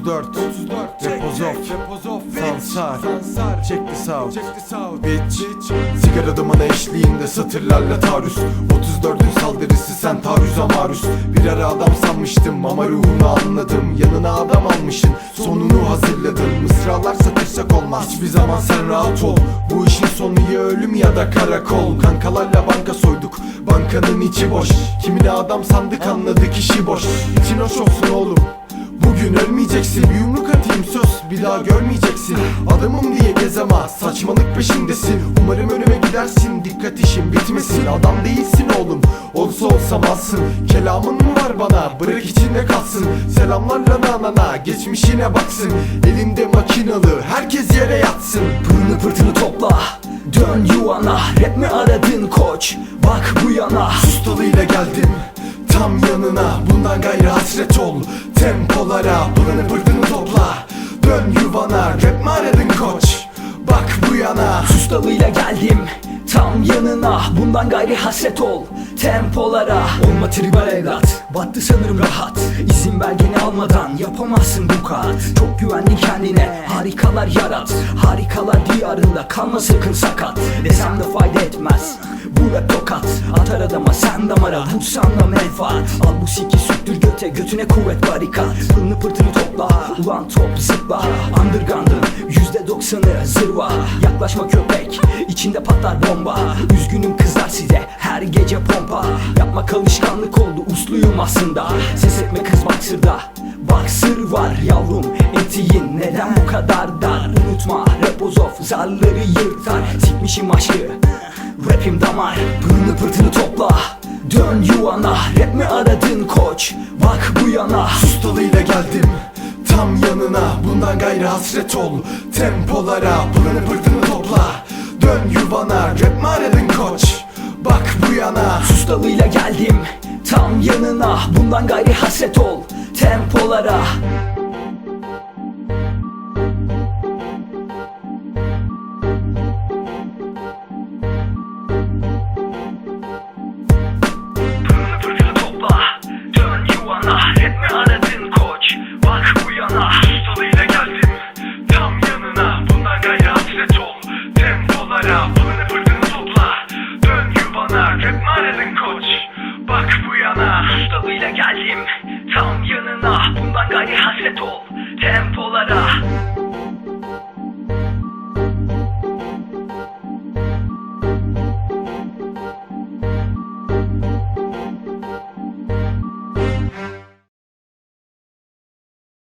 34 34 Repozof. Repozof. Sansar. Sansar. Check this out Check this out Bitch. Sigara dumanı eşliğinde satırlarla taarruz. 34'ün saldırısı sen taarruza maruz. Bir ara adam sanmıştım ama ruhunu anladım. Yanına adam almışın sonunu hazırladın. Mısralar satırsak olmaz. Hiçbir zaman sen rahat ol. Bu işin sonu ya ölüm ya da karakol. Kankalarla banka soyduk Bankanın içi boş. Kimine adam sandık anladık işi boş. İçin hoş olsun oğlum Bugün ölmeyeceksin bir yumruk atayım söz bir daha görmeyeceksin. Adamım diye gez ama saçmalık peşindesin. Umarım önüme gidersin dikkat işin bitmesin. Adam değilsin oğlum olsa olsa malsın. Kelamın mı var bana bırak içinde kalsın. Selamlarla nanana geçmişine baksın. Elinde makinalı herkes yere yatsın. Pırını pırtını topla Dön yuvana. Rap mi aradın koç? Bak bu yana. Sustalıyla geldim tam yanına Bundan gayrı hasret ol. Tempolara pılını pırtını topla. Dön yuvana rap mi aradın koç. Bak bu yana. Sustalıyla geldim Tam yanına. Bundan gayri hasret ol. Tempolara. Olma tribal evlat. Battı sanırım rahat. İzin belgeni almadan Yapamazsın bu kat Çok güvendin kendine. Harikalar yarat. Harikalar diyarında Kalma sakın sakat. Desem de fayda etmez sen damara Vursan da menfaat Al bu siki süktür göte Götüne kuvvet barikat Pılını pırtını topla Ulan top zıpla Underground'ın Yüzde doksanı zırva. Yaklaşma köpek içinde patlar bomba. Üzgünüm kızlar size her gece pompa. Yapmak alışkanlık oldu usluyum aslında. Ses etme kız bak sırda Bak sır var yavrum. Etiğin neden bu kadar dar? Unutma repozof zarları yırtar. Sikmişim aşkı Rapim damar. Pırını pırtını topla Dön yuvana Rap mi aradın koç? Bak bu yana Sustalıyla geldim. Tam yanına Bundan gayrı hasret ol. Tempolara pılını pırtını topla. Dön yuvana rap mi aradın koç? Bak bu yana Sustalıyla geldim. Tam yanına Bundan gayri hasret ol. Tempolara Sustalıyla geldim